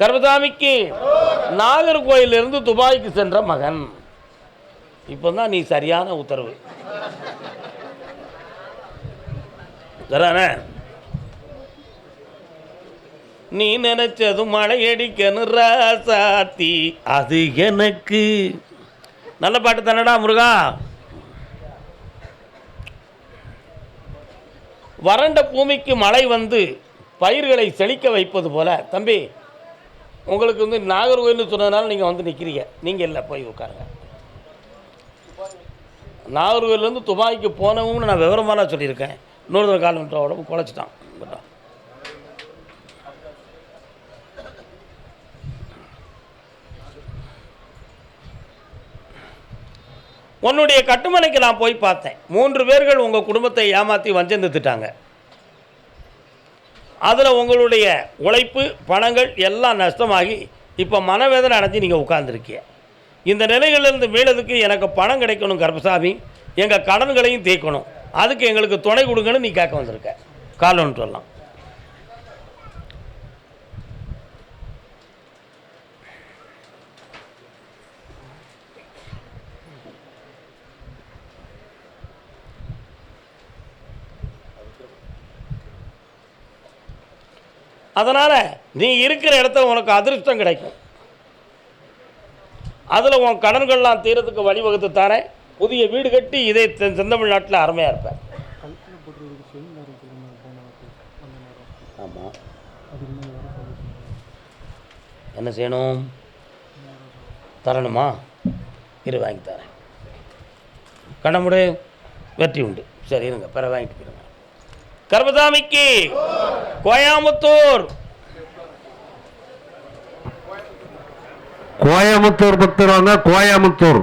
கர்மசாமிக்கு நாகர்கோயிலிருந்து துபாய்க்கு சென்ற மகன். இப்போ தான் நீ சரியான உத்தரவு. சரிதானே நீ நினைச்சதும் மழை ராசாத்தி அது எனக்கு. நல்ல பாட்டு தானடா முருகா? வறண்ட பூமிக்கு மழை வந்து பயிர்களை செழிக்க வைப்பது போல. தம்பி உங்களுக்கு வந்து நாகர்கோயில்னு சொன்னதுனால நீங்கள் வந்து நிற்கிறீங்க நீங்கள் இல்லை போய் உட்காருங்க. நாகர்கோயிலேருந்து துபாய்க்கு போனவங்கன்னு நான் விவரமாக சொல்லியிருக்கேன். இன்னொரு தடவை கால் உடம்பு குலைச்சிட்டான் உன்னுடைய கட்டுமனைக்கு நான் போய் பார்த்தேன். மூன்று பேர்கள் உங்கள் குடும்பத்தை ஏமாற்றி வஞ்சந்துட்டாங்க அதில் உங்களுடைய உழைப்பு பணங்கள் எல்லாம் நஷ்டமாகி இப்போ மனவேதனை அடைஞ்சு நீங்கள் உட்கார்ந்துருக்கீங்க. இந்த நிலைகளிலிருந்து மீளதுக்கு எனக்கு பணம் கிடைக்கணும் கர்பசாமி எங்கள் கடன்களையும் தீர்க்கணும். அதுக்கு எங்களுக்கு துணை கொடுங்கன்னு நீ கேட்க வந்திருக்க. காலன்னு சொல்லலாம். அதனால் நீ இருக்கிற இடத்துல உனக்கு அதிர்ஷ்டம் கிடைக்கும். அதில் உன் கடன்கள்லாம் தீரத்துக்கு வழிவகுத்து தரேன். புதிய வீடு கட்டி இதே தென் செந்தமிழ்நாட்டில் அருமையாக இருப்பேன். ஆமாம் என்ன செய்யணும்? தரணுமா? இரு வாங்கி தரேன். கண்ணமுடு வெற்றி உண்டு. சரி இருங்க பிற வாங்கிட்டு போயிருங்க கர்மசாமிக்கு. கோயாமுத்தூர் கோயமுத்தூர் பக்தர் வாங்க கோயமுத்தூர்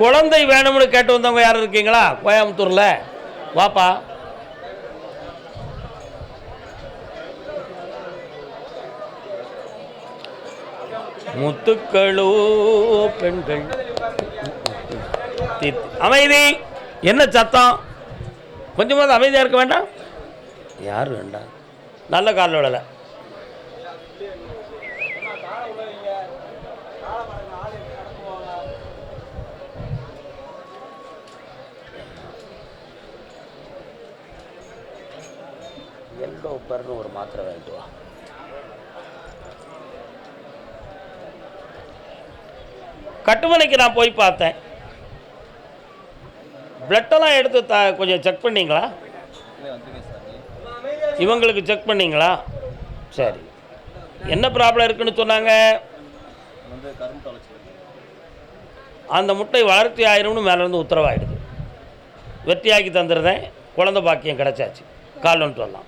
குழந்தை வேணும்னு கேட்டு வந்தவங்க யாரும் இருக்கீங்களா? கோயம்புத்தூரில். வாப்பா. முத்துக்களோ பெண்கள். அமைதி. என்ன சத்தம்? கொஞ்சமாவது அமைதியாக இருக்க வேண்டாம்? யார் வேண்டாம். நல்ல காலில் விடலை எல்லோ பர்னு ஒரு மாத்திரை வாங்கிட்டு வா. கட்டுமனைக்கு நான் போய் பார்த்தேன். பிளட்டெல்லாம் எடுத்து த கொஞ்சம் செக் பண்ணீங்களா? இவங்களுக்கு செக் பண்ணீங்களா? சரி. என்ன ப்ராப்ளம் இருக்குன்னு சொன்னாங்க? அந்த முட்டை வளர்த்தி ஆயிரும்னு மேலேருந்து உத்தரவாயிடுது. வெற்றியாக்கி தந்துடுறேன் குழந்தை பாக்கியம் கிடச்சாச்சு. கால் வந்துட்டு வரலாம்.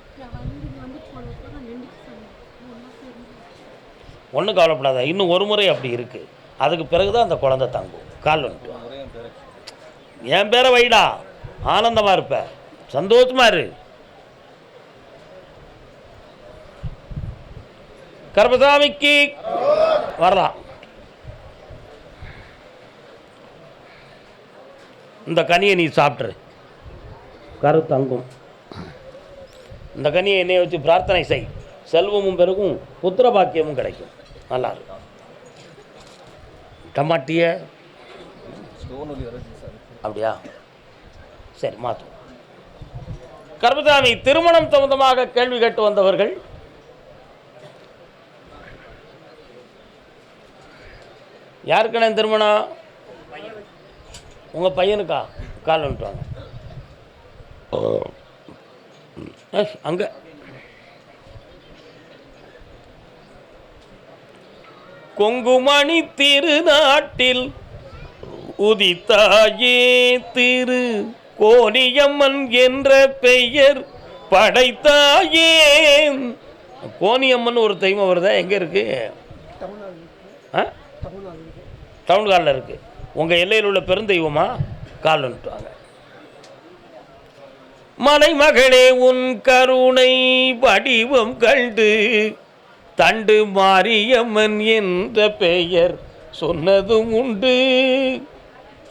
ஒன்றும் கவலைப்படாத. இன்னும் ஒரு முறை அப்படி இருக்குது அதுக்கு பிறகு தான் அந்த குழந்தை தங்கும். கால் வந்துட்டு. என் பேரை வைடா. ஆனந்தமாக இருப்ப. சந்தோஷமா இரு. கர்மசாமிக்கு வரலாம். இந்த கனியை நீ சாப்பிட்ரு கரு தங்கும். இந்த கனியை என்னைய வச்சு பிரார்த்தனை செய். செல்வமும் பெருகும் புத்திர பாக்கியமும் கிடைக்கும். நல்லா இருக்கும் டமாட்டிய அப்படியா? சரி மாற்றும் கர்மசாமி திருமணம் சம்பந்தமாக கேள்வி கேட்டு வந்தவர்கள். யாருக்கண்ணே திருமணம்? உங்கள் பையனுக்கா? கால் வந்துட்டு வாங்க அங்கே. கொங்குமணி திருநாட்டில் உதித்தாயே திரு கோணியம்மன் என்ற பெயர் படைத்தாயே. கோணியம்மன் ஒரு தெய்வம் வருதா எங்கே இருக்கு? ஆ? டவுன் காலில் இருக்கு. உங்கள் எல்லையில் உள்ள பெருந்தெய்வமா காலன்ட்டுவாங்க வந்துட்டுவாங்க மலைமகளே உன் கருணை வடிவம் கண்டு தண்டு மாரியம்மன் என்ற பெயர் சொன்னதும் உண்டு.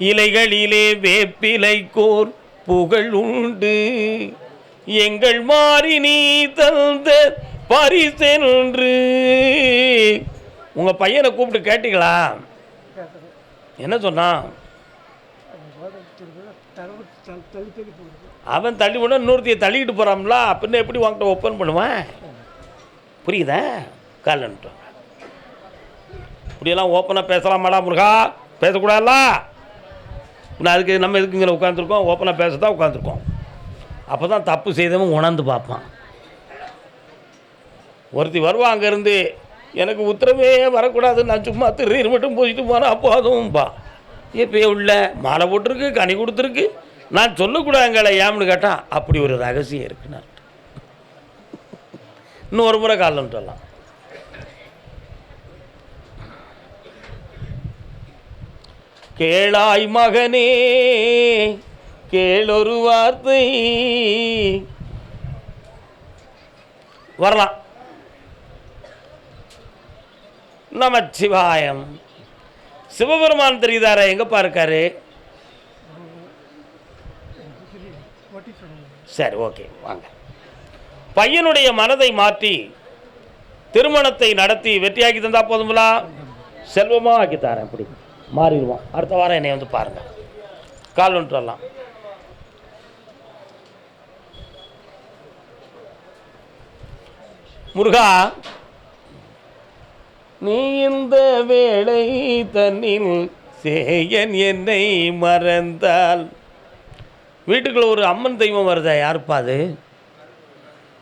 இலைகளிலே வேப்பிலை கோர் புகழ் உண்டு. எங்கள் மாறி நீ தந்த பரிசென்று. உங்கள் பையனை கூப்பிட்டு கேட்டீங்களா? என்ன சொன்னான்? அவன் தள்ளி விட இன்னொருத்தையை தள்ளிக்கிட்டு போகிறான்ல அப்படின்னு எப்படி வாங்கிட்ட ஓப்பன் பண்ணுவேன்? புரியுதா? காலன்ட்டு இப்படியெல்லாம் ஓப்பனாக பேசலாமாடா முருகா? பேசக்கூடாதுல்ல? நான் அதுக்கு நம்ம எதுக்கு இங்கே உட்காந்துருக்கோம் ஓப்பனாக பேச தான் உட்காந்துருக்கோம் அப்போ தான் தப்பு செய்தவன் உணர்ந்து பார்ப்பான். ஒருத்தி வருவான் அங்கேருந்து எனக்கு உத்தரவே வரக்கூடாது நான் சும்மா திரு மட்டும் போயிட்டு போனால் அப்போ அதுவும்பா இப்போ உள்ள மாலை போட்டிருக்கு கனி கொடுத்துருக்கு. நான் சொல்லக்கூடாதுங்களே ஏம்னு கேட்டால் அப்படி ஒரு ரகசியம் இருக்குண்ணா இன்னும் ஒரு முறை காலம் சொல்லலாம் கேளாய் மகனே கேளொரு வார்த்தை. வரலாம். நமச்சிவாயம். சிவபெருமான் தெரியுதாரா எங்கப்பா இருக்காரு சரி ஓகே வாங்க. பையனுடைய மனதை மாற்றி திருமணத்தை நடத்தி வெற்றியாக்கி தந்தால் போதுங்களா? செல்வமாக ஆக்கி தரேன் இப்படி மாறிடுவான். அடுத்த வாரம் என்னை வந்து பாருங்கள் கால் ஒன்று வரலாம். முருகா நீ இந்த வேளை தன்னில் சேயன் என்னை மறந்தால். வீட்டுக்குள்ள ஒரு அம்மன் தெய்வம் வருதா? யாருப்பா அது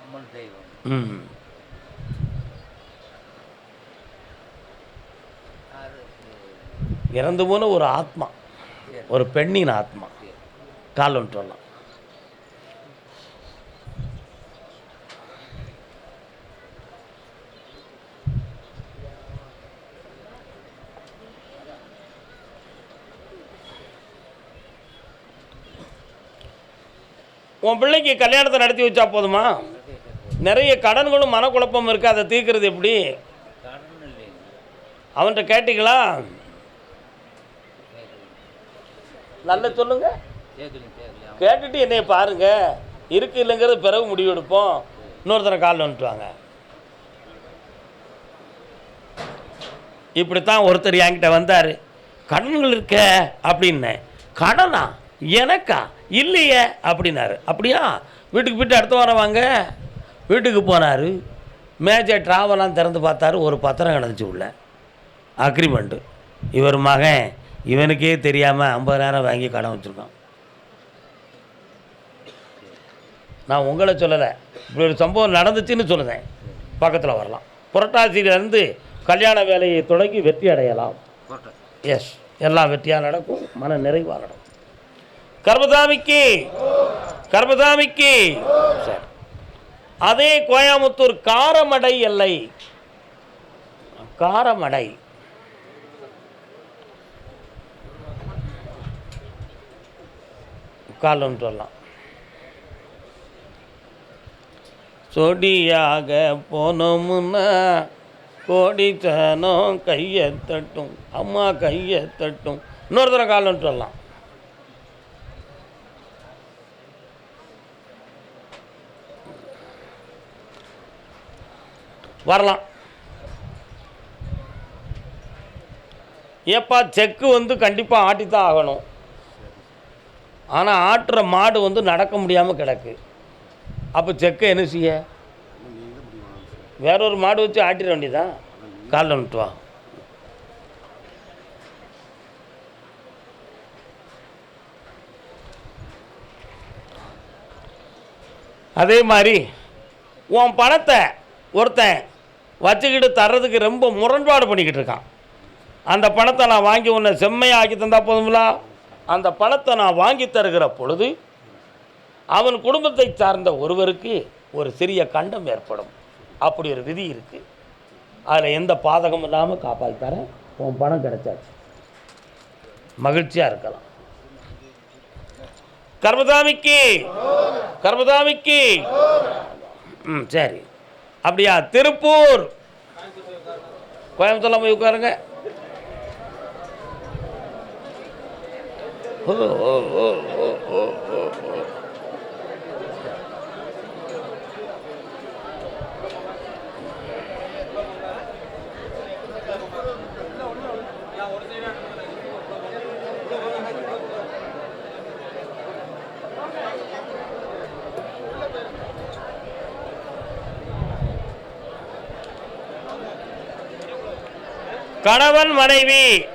அம்மன் தெய்வம் ம் அது இறந்து போன ஒரு ஆத்மா ஒரு பெண்ணின் ஆத்மா. கால் வந்துட்டு வரலாம் உன் பிள்ளைக்கு கல்யாணத்தை நடத்தி வச்சா போதுமா? நிறைய கடன்களும் மனக்குழப்பம் இருக்குது அதை தீர்க்கறது எப்படி? அவன்கிட்ட கேட்டிங்களா? நல்ல சொல்லுங்க. கேட்டுட்டு என்னைய பாருங்க. இருக்கு இல்லைங்கிறது பிறகு முடிவெடுப்போம். இன்னொருத்தனை காலில் வந்துட்டு வாங்க இப்படித்தான் ஒருத்தர் என்கிட்ட வந்தார். கடன்கள் இருக்க அப்படின்னேன் கடனா? எனக்கா? இல்லையே? அப்படின்னாரு. அப்படியா? வீட்டுக்கு போயிட்டு அடுத்த வாரம் வாங்க. வீட்டுக்கு போனார். மேஜர் ட்ராவெல்லாம் திறந்து பார்த்தாரு. ஒரு பத்திரம் கிடந்துச்சு உள்ள. அக்ரிமெண்ட்டு இவர் மகன். இவனுக்கே தெரியாமல் ஐம்பதாயிரம் வாங்கி கடன் வச்சுருக்கான். நான் உங்களை சொல்லலை. இப்படி ஒரு சம்பவம் நடந்துச்சுன்னு சொல்லுதேன். பக்கத்தில் வரலாம். புரட்டாசியிலேருந்து கல்யாண வேலையை தொடங்கி வெற்றி அடையலாம். எஸ் எல்லாம் வெற்றியாக நடக்கும். மன நிறைவாக நடக்கும். கர்மதாமிக்கு. கர்மதாமிக்கு. சரி. அதே கோயம்புத்தூர் காரமடை எல்லை. காரமடை. காலம் சொல்லலாம் சொடியாக போனோமுன்னா கோடித்தனம் கையை தட்டும் அம்மா கையை தட்டும். இன்னொரு தடவை காலம் சொல்லலாம் வரலாம். ஏப்பா செக்கு வந்து கண்டிப்பாக ஆட்டித்தான் ஆகணும். ஆனால் ஆட்டுற மாடு வந்து நடக்க முடியாமல் கிடக்கு. அப்போ செக்கை என்ன செய்ய? வேற ஒரு மாடு வச்சு ஆட்டிட வேண்டியதான் காலில் வந்துட்டு வா. அதே மாதிரி உன் பணத்தை ஒருத்தன் வச்சுக்கிட்டு தர்றதுக்கு ரொம்ப முரண்பாடு பண்ணிக்கிட்டு இருக்கான். அந்த பணத்தை நான் வாங்கி உன்னை செம்மையாக ஆக்கி தந்தால் போதுங்களா அந்த பணத்தை நான் வாங்கி தருகிற பொழுது அவன் குடும்பத்தை சார்ந்த ஒருவருக்கு ஒரு சிறிய கண்டம் ஏற்படும். அப்படி ஒரு விதி இருக்குது அதில் எந்த பாதகமும் இல்லாமல் காப்பாற்றி தரேன். உன் பணம் கிடைச்சாச்சு. மகிழ்ச்சியாக இருக்கலாம். கர்மதாமிக்கு கர்மதாமிக்கு. ம் சரி. அப்படியா? திருப்பூர். கோயம்புத்தூர்லாம் போய் உட்காருங்க. ஓ ஓ ஓ ஓ ஓ ஓ. கணவன் மனைவி.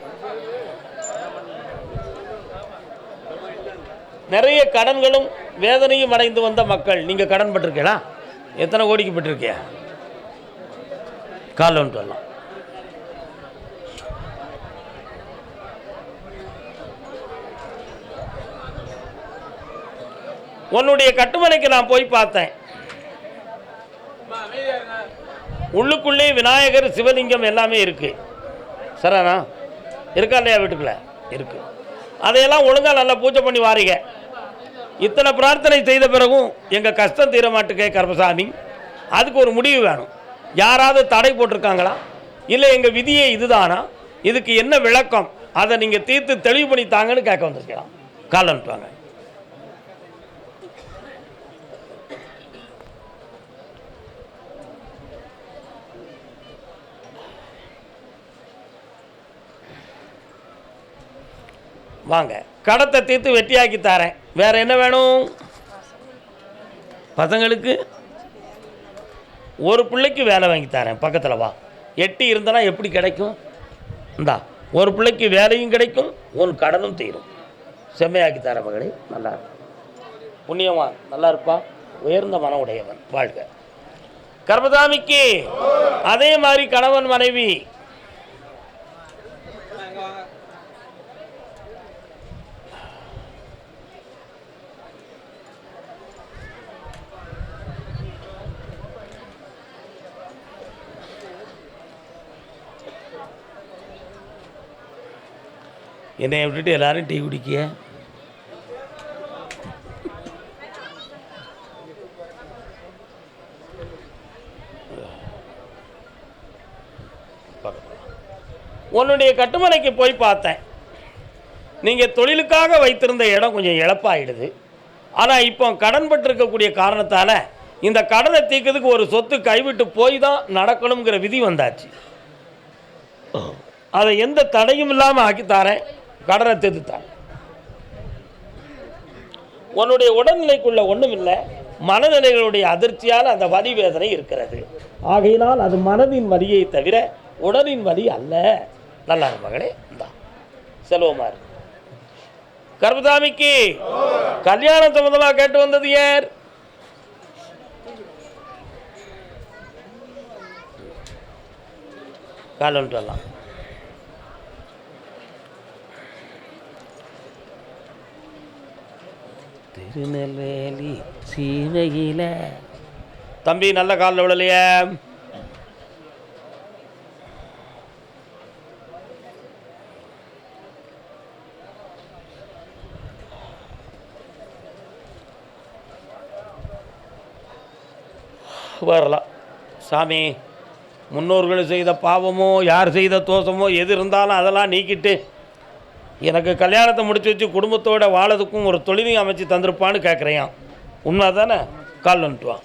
நிறைய கடன்களும் வேதனையும் அடைந்து வந்த மக்கள். நீங்கள் கடன் பட்டிருக்கீங்களா? எத்தனை கோடிக்கு பட்டிருக்கியா? கால் ஒன்று வரலாம். உன்னுடைய கட்டுமனைக்கு நான் போய் பார்த்தேன். உள்ளுக்குள்ளே விநாயகர் சிவலிங்கம் எல்லாமே இருக்கு. சரிண்ணா இருக்கா இல்லையா வீட்டுக்குள்ளே? இருக்கு. அதையெல்லாம் ஒழுங்காக நல்லா பூஜை பண்ணி வாரீங்க. இத்தனை பிரார்த்தனை செய்த பிறகும் எங்கள் கஷ்டம் தீர மாட்டுக்கே கருமசாமி. அதுக்கு ஒரு முடிவு வேணும். யாராவது தடை போட்டிருக்காங்களா? இல்லை எங்கள் விதியே இதுதானா? இதுக்கு என்ன விளக்கம்? அதை நீங்கள் தீர்த்து தெளிவு பண்ணி தாங்கன்னு கேட்க வந்திருக்கலாம். கால் வாங்க. கடத்தை தீர்த்து வெட்டியாக்கி தரேன். வேறு என்ன வேணும்? பசங்களுக்கு ஒரு பிள்ளைக்கு வேலை வாங்கி தரேன். பக்கத்தில் வா. எட்டி இருந்தனா எப்படி கிடைக்கும்? இந்தா ஒரு பிள்ளைக்கு வேலையும் கிடைக்கும் உன் கடனும் தீரும். செம்மையாக்கி தர மகளே. நல்லா இருக்கும் புண்ணியவான் நல்லா இருப்பா. உயர்ந்த மன உடையவன். வாழ்க. கர்மதாமிக்கு அதே மாதிரி கணவன் மனைவி என்னை விட்டுட்டு எல்லாரும் டீ குடிக்க உன்னுடைய கட்டுமனைக்கு போய் பார்த்தேன். நீங்கள் தொழிலுக்காக வைத்திருந்த இடம் கொஞ்சம் இழப்பாயிடுது. ஆனால் இப்போ கடன் பட்டிருக்கக்கூடிய காரணத்தால் இந்த கடனை தீர்க்கிறதுக்கு ஒரு சொத்து கைவிட்டு போய் தான் நடக்கணுங்கிற விதி வந்தாச்சு. அதை எந்த தடையும் இல்லாமல் ஆக்கித்தாரேன். கடனை தீர்த்துத்தாரேன் உன்னுடைய உடல்நிலைக்குள்ள ஒன்றும் இல்லை மனநிலைகளுடைய அதிர்ச்சியால் அந்த வலி வேதனை இருக்கிறது. ஆகையினால் அது மனதின் வலியை தவிர உடலின் வலி அல்ல. நல்லா மகளே இந்தா. செல்வமா இருக்கு கர்மதாமிக்கு கல்யாணம் சம்பந்தமாக கேட்டு வந்தது யார்? கால் வந்துட்டு வரலாம். திருநெல்வேலி சீமையில. தம்பி நல்ல காலில் விழலையே வரலாம். சாமி முன்னோர்கள் செய்த பாவமோ யார் செய்த தோஷமோ எது இருந்தாலும் அதெல்லாம் நீக்கிட்டு எனக்கு கல்யாணத்தை முடிச்சு வச்சு குடும்பத்தோட வாழதுக்கும் ஒரு தொழிலையும் அமைச்சு தந்திருப்பான்னு கேட்குறேன் உண்மை தானே கால் வந்துட்டு வா.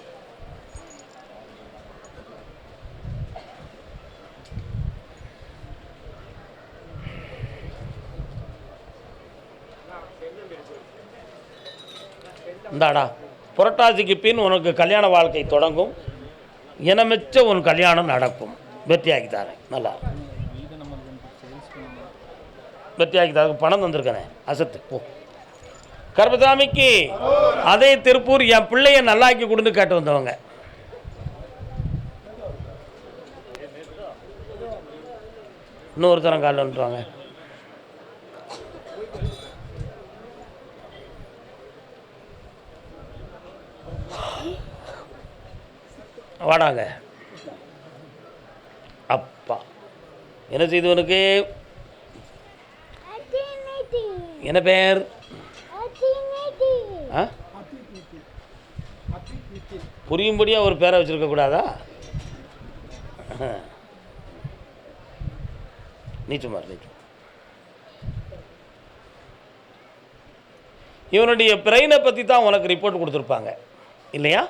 இந்தாடா புரட்டாசிக்கு பின் உனக்கு கல்யாண வாழ்க்கை தொடங்கும். இனமிச்ச உன் கல்யாணம் நடக்கும். வெற்றியாக்கி தரேன். நல்லா வெற்றியாக்கி பணம் தந்திருக்கனே அசத்து. போ. கருப்பசாமிக்கு அதே திருப்பூர் என் பிள்ளைய நல்லாக்கி கொடுன்னு கேட்டு வந்தவங்க. இன்னொருத்தரம் காலில் வந்துட்டுவாங்க வாடாங்க. அப்பா. என்ன செய்தவனுக்கு என்ன பேர்? ஆ? புரியும்படியாக ஒரு பேரை வச்சுருக்க கூடாதா? நீ சும்மா இரு, நீ சும்மா இரு. இவனுடைய பிரெயினை பற்றி தான் உனக்கு ரிப்போர்ட் கொடுத்துருப்பாங்க. இல்லையா?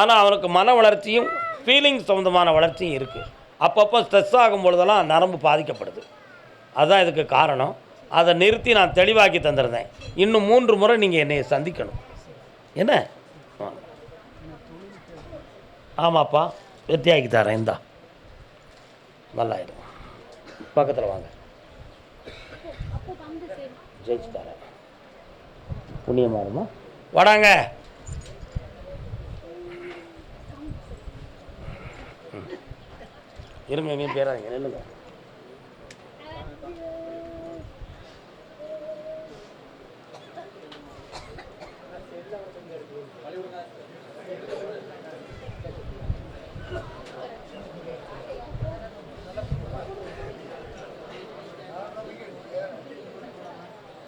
ஆனால் அவனுக்கு மன வளர்ச்சியும் ஃபீலிங்ஸ் சம்மந்தமான வளர்ச்சியும் இருக்குது அப்பப்போ ஸ்ட்ரெஸ் ஆகும் பொழுதெல்லாம் நரம்பு பாதிக்கப்படுது. அதுதான் இதுக்கு காரணம். அதை நிறுத்தி நான் தெளிவாக்கி தந்துருந்தேன். இன்னும் மூன்று முறை நீங்கள் என்னை சந்திக்கணும். என்ன? ஆமாப்பா வெற்றியாக்கி தரேன் இந்தா. நல்லாயிடும். பக்கத்தில் வாங்க. ஜெயிச்சு தரேன் புண்ணியமாக இருமா? வாடாங்க. ம். இருங்க எங்கேயும் பேராதீங்க நில்லுங்க.